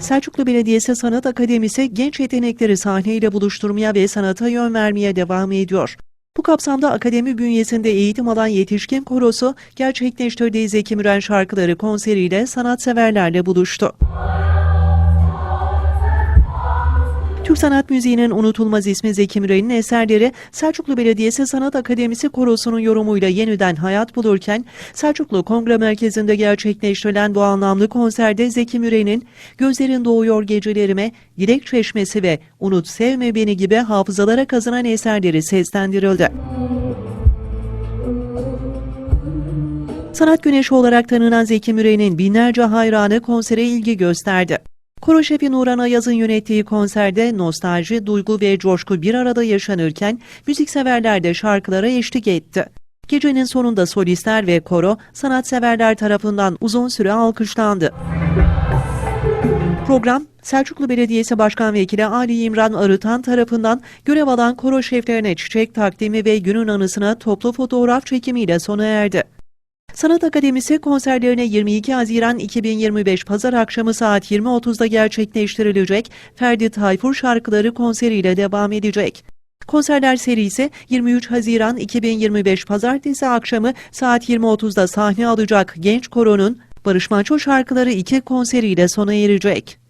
Selçuklu Belediyesi Sanat Akademisi genç yetenekleri sahneyle buluşturmaya ve sanata yön vermeye devam ediyor. Bu kapsamda akademi bünyesinde eğitim alan yetişkin korosu gerçekleştirdiği Zeki Müren şarkıları konseriyle sanatseverlerle buluştu. Türk sanat müziğinin unutulmaz ismi Zeki Müren'in eserleri Selçuklu Belediyesi Sanat Akademisi Korosu'nun yorumuyla yeniden hayat bulurken Selçuklu Kongre Merkezi'nde gerçekleştirilen bu anlamlı konserde Zeki Müren'in Gözlerin Doğuyor Gecelerime, Dilek Çeşmesi ve Unut Sevme Beni gibi hafızalara kazınan eserleri seslendirildi. Sanat güneşi olarak tanınan Zeki Müren'in binlerce hayranı konsere ilgi gösterdi. Koro şefi Nuran Ayaz'ın yönettiği konserde nostalji, duygu ve coşku bir arada yaşanırken müzikseverler de şarkılara eşlik etti. Gecenin sonunda solistler ve koro sanatseverler tarafından uzun süre alkışlandı. Program, Selçuklu Belediyesi Başkan Vekili Ali İmran Arıtan tarafından görev alan koro şeflerine çiçek takdimi ve günün anısına toplu fotoğraf çekimiyle sona erdi. Sanat Akademisi konserlerine 22 Haziran 2025 Pazar akşamı saat 20.30'da gerçekleştirilecek Ferdi Tayfur şarkıları konseriyle devam edecek. Konserler serisi 23 Haziran 2025 Pazartesi akşamı saat 20.30'da sahne alacak Genç Koro'nun Barış Manço şarkıları 2 konseriyle sona erecek.